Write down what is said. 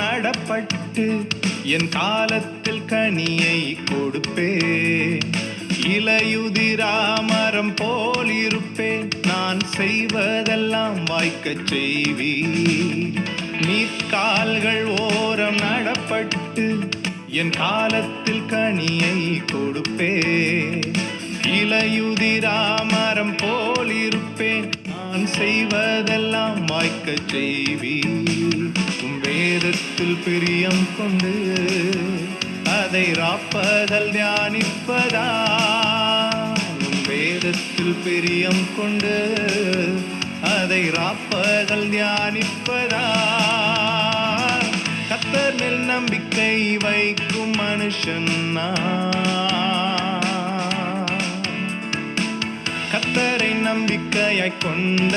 நடப்பட்டு என் காலத்தில் கனியை கொடுப்பேன் இலையுதிராமரம் போல் இருப்பேன் நான் செய்வதெல்லாம் வாய்க்கச் செய்வி நீர்க்கால்கள் ஓரம் நடப்பட்டு என் காலத்தில் கனியை கொடுப்பேன் இலையுதிராமரம் போல் இருப்பேன் நான் செய்வதெல்லாம் வாய்க்கச் செய்வி வேதத்தில் பிரியம் கொண்டு அதை ராப்பகல் தியானிப்பதா? வேதத்தில் பிரியம் கொண்டு அதை ராப்பகல் தியானிப்பதா? கத்தர் மேல் நம்பிக்கை வைக்கும் மனுஷன் கத்தரை நம்பிக்கையாய் கொண்ட